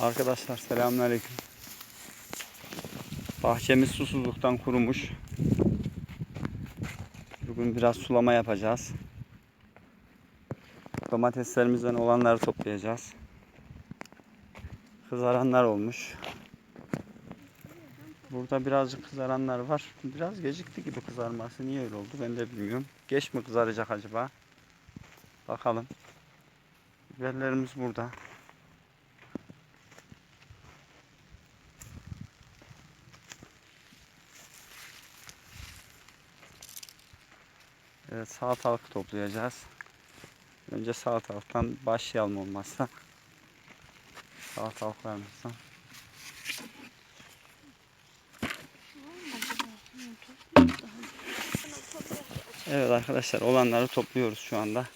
Arkadaşlar selamünaleyküm. Bahçemiz susuzluktan kurumuş. Bugün biraz sulama yapacağız. Domateslerimizden olanları toplayacağız. Kızaranlar olmuş. Burada birazcık kızaranlar var. Biraz gecikti gibi kızarması. Niye öyle oldu ben de bilmiyorum. Geç mi kızaracak acaba? Bakalım. Biberlerimiz burada. Evet salatalık toplayacağız. Önce salatalıktan başlayalım olmazsa. Salatalıklarımızdan. Evet arkadaşlar olanları topluyoruz şu anda.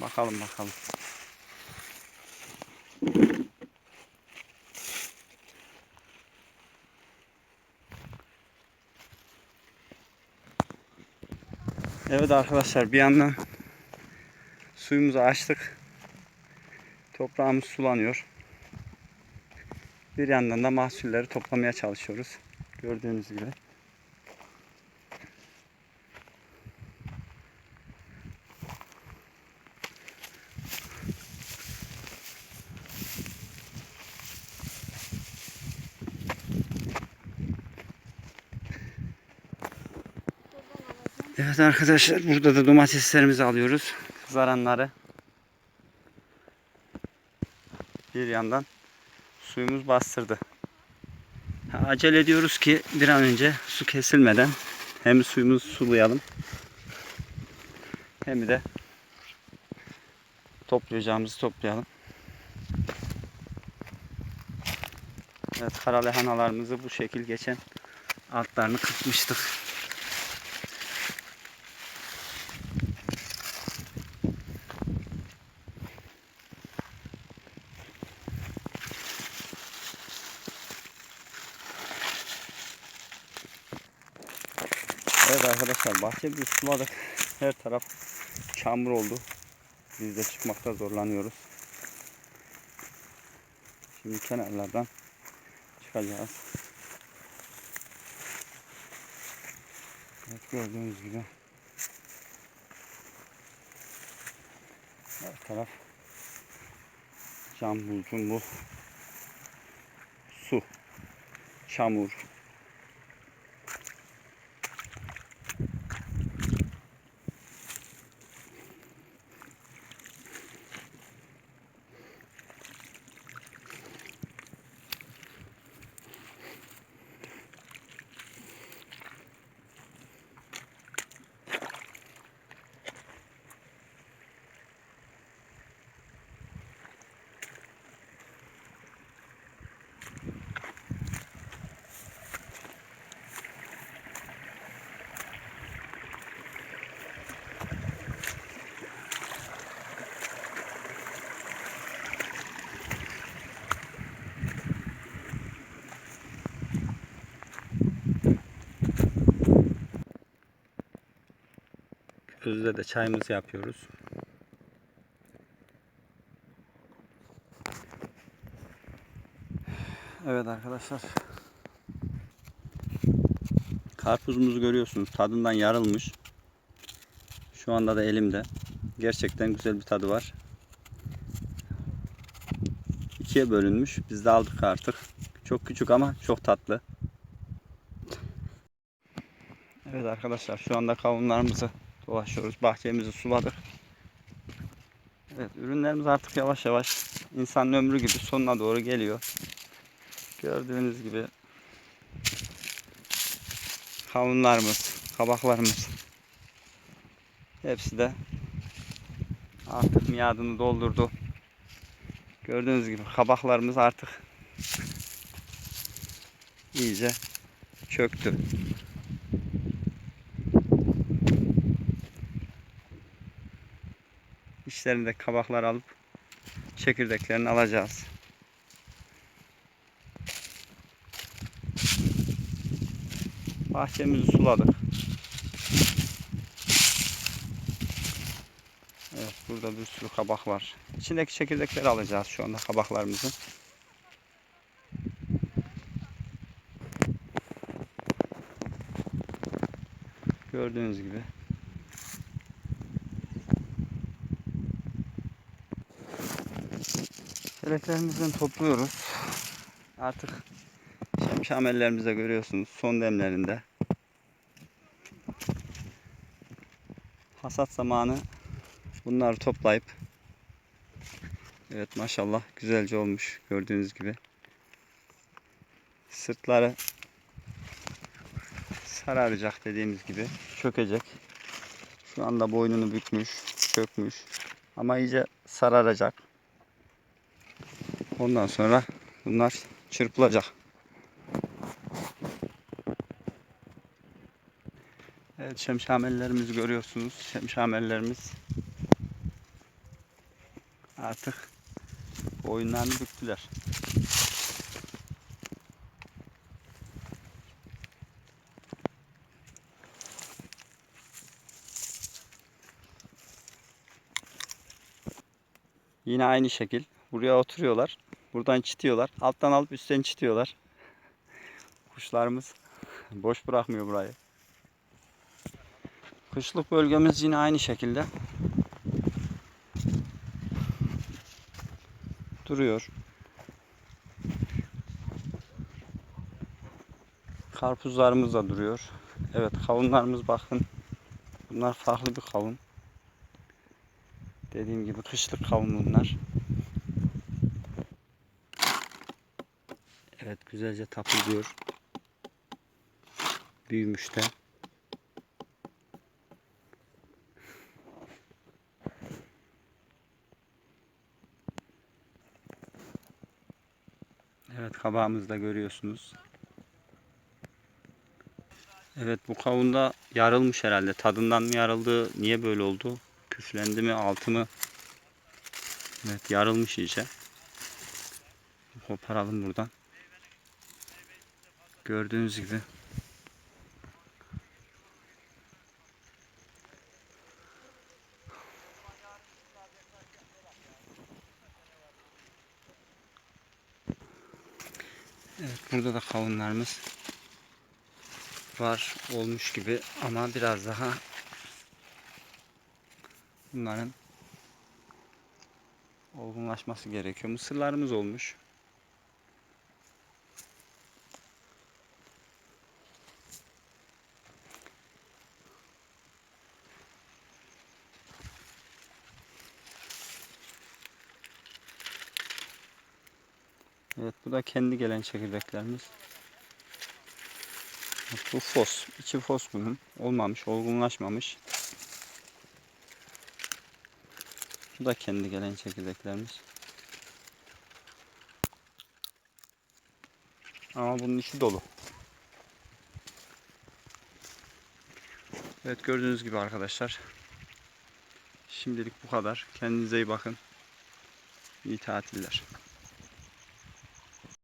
Bakalım bakalım. Evet arkadaşlar bir yandan suyumuzu açtık. Toprağımız sulanıyor. Bir yandan da mahsulleri toplamaya çalışıyoruz. Gördüğünüz gibi. Evet arkadaşlar burada da domateslerimizi alıyoruz. Kızaranları. Bir yandan suyumuz bastırdı. Acele ediyoruz ki bir an önce su kesilmeden hem suyumuzu sulayalım hem de toplayacağımızı toplayalım. Evet kara lahanalarımızı bu şekil geçen altlarını kırpmıştık. Evet arkadaşlar bahçemizi suladık. Her taraf çamur oldu. Biz de çıkmakta zorlanıyoruz. Şimdi kenarlardan çıkacağız. Evet gördüğünüz gibi her taraf cambul cumbul su çamur Közde de çayımızı yapıyoruz. Evet arkadaşlar. Karpuzumuzu görüyorsunuz. Tadından yarılmış. Şu anda da elimde. Gerçekten güzel bir tadı var. İkiye bölünmüş. Biz de aldık artık. Çok küçük ama çok tatlı. Evet arkadaşlar şu anda kavunlarımızı dolaşıyoruz. Bahçemizi suladık. Evet ürünlerimiz artık yavaş yavaş insanın ömrü gibi sonuna doğru geliyor. Gördüğünüz gibi kavunlarımız, kabaklarımız hepsi de artık miadını doldurdu. Gördüğünüz gibi kabaklarımız artık iyice çöktü. İçlerinde kabaklar alıp çekirdeklerini alacağız. Bahçemizi suladık. Evet burada bir sürü kabak var. İçindeki çekirdekleri alacağız şu anda kabaklarımızı. Gördüğünüz gibi. Çeliklerimizden topluyoruz. Artık şemşamellerimizi de görüyorsunuz son demlerinde. Hasat zamanı bunları toplayıp Evet maşallah güzelce olmuş gördüğünüz gibi. Sırtları sararacak dediğimiz gibi çökecek. Şu anda boynunu bükmüş, çökmüş. Ama iyice sararacak. Ondan sonra bunlar çırpılacak. Evet şemşamellerimizi görüyorsunuz. Şemşamellerimiz artık boyunlarını büktüler. Yine aynı şekil. Buraya oturuyorlar. Buradan çitiyorlar. Alttan alıp üstten çitiyorlar. Kuşlarımız boş bırakmıyor burayı. Kışlık bölgemiz yine aynı şekilde. Duruyor. Karpuzlarımız da duruyor. Evet kavunlarımız bakın. Bunlar farklı bir kavun. Dediğim gibi kışlık kavun bunlar. Evet güzelce tapılıyor. Büyümüş de. Evet kabağımızı da görüyorsunuz. Evet bu kavunda yarılmış herhalde. Tadından mı yarıldı? Niye böyle oldu? Küflendi mi? Altı mı? Evet yarılmış iyice. Koparalım buradan. Gördüğünüz gibi. Evet burada da kavunlarımız var olmuş gibi ama biraz daha bunların olgunlaşması gerekiyor. Mısırlarımız olmuş. Evet bu da kendi gelen çekirdeklerimiz. Bu fos. içi fos bunun. Olmamış, olgunlaşmamış. Bu da kendi gelen çekirdeklerimiz. Ama bunun içi dolu. Evet gördüğünüz gibi arkadaşlar. Şimdilik bu kadar. Kendinize iyi bakın. İyi tatiller.